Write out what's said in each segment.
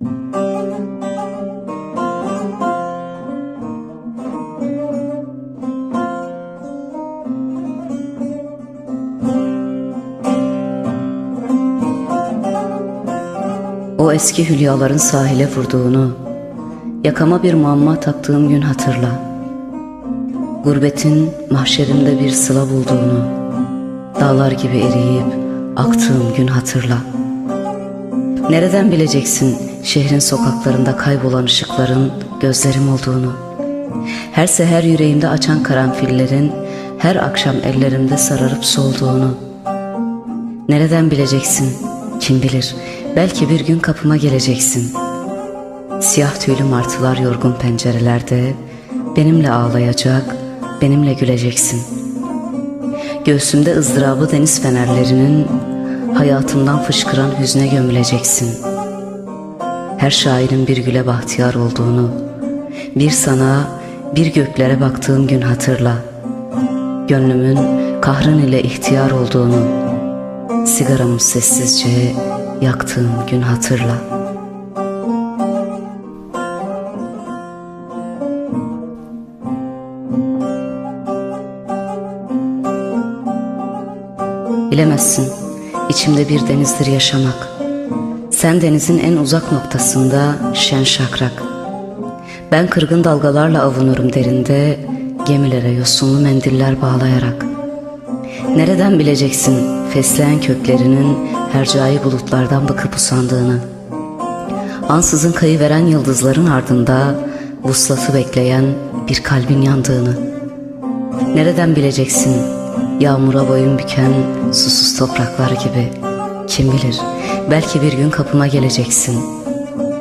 O eski hülyaların sahile vurduğunu, yakama bir muamma taktığım gün hatırla. Gurbetin mahşerimde bir sıla bulduğunu, dağlar gibi eriyip aktığım gün hatırla. Nereden bileceksin şehrin sokaklarında kaybolan ışıkların gözlerim olduğunu? Her seher yüreğimde açan karanfillerin her akşam ellerimde sararıp solduğunu. Nereden bileceksin? Kim bilir? Belki bir gün kapıma geleceksin. Siyah tüylü martılar yorgun pencerelerde benimle ağlayacak, benimle güleceksin. Göğsümde ızdırabı deniz fenerlerinin hayatımdan fışkıran hüzne gömüleceksin. Her şairin bir güle bahtiyar olduğunu, bir sana, bir göklere baktığım gün hatırla. Gönlümün kahrın ile ihtiyar olduğunu, sigaramı sessizce yaktığım gün hatırla. Bilemezsin, içimde bir denizdir yaşamak. Sen denizin en uzak noktasında şen şakrak. Ben kırgın dalgalarla avunurum derinde, gemilere yosunlu mendiller bağlayarak. Nereden bileceksin fesleğen köklerinin hercai bulutlardan bakıp usandığını? Ansızın kayıveren yıldızların ardında vuslatı bekleyen bir kalbin yandığını. Nereden bileceksin yağmura boyun büken susuz topraklar gibi? Kim bilir belki bir gün kapıma geleceksin.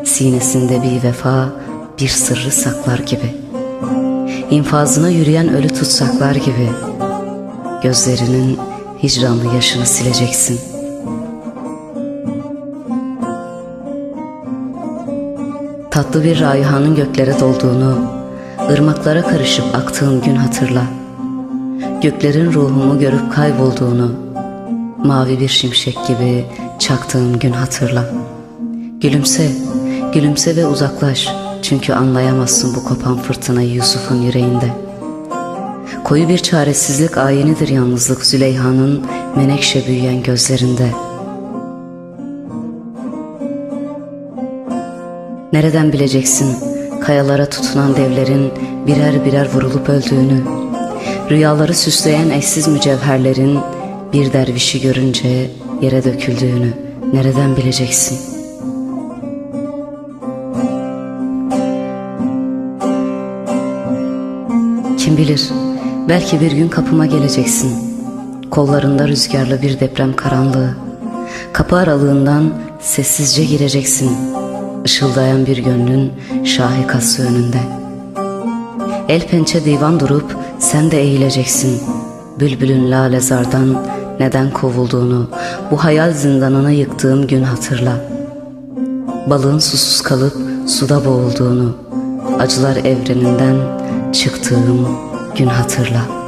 Sinesinde bir vefa bir sırrı saklar gibi. İnfazına yürüyen ölü tutsaklar gibi Gözlerinin hicranlı yaşını sileceksin. Tatlı bir raihanın göklere dolduğunu, ırmaklara karışıp aktığım gün hatırla. Göklerin ruhumu görüp kaybolduğunu, mavi bir şimşek gibi çaktığım gün hatırla. Gülümse, gülümse ve uzaklaş çünkü anlayamazsın bu kopan fırtınayı Yusuf'un yüreğinde. Koyu bir çaresizlik ayinidir yalnızlık Züleyha'nın menekşe büyüyen gözlerinde. Nereden bileceksin kayalara tutunan devlerin birer birer vurulup öldüğünü, rüyaları süsleyen eşsiz mücevherlerin bir dervişi görünce yere döküldüğünü nereden bileceksin? Kim bilir belki bir gün kapıma geleceksin. Kollarında rüzgarlı bir deprem karanlığı. Kapı aralığından sessizce gireceksin. Işıldayan bir gönlün şahikası önünde. El pençe divan durup sen de eğileceksin. Bülbülün lalezardan neden kovulduğunu, bu hayal zindanını yıktığım gün hatırla. Balığın susuz kalıp suda boğulduğunu, acılar evreninden çıktığım gün hatırla.''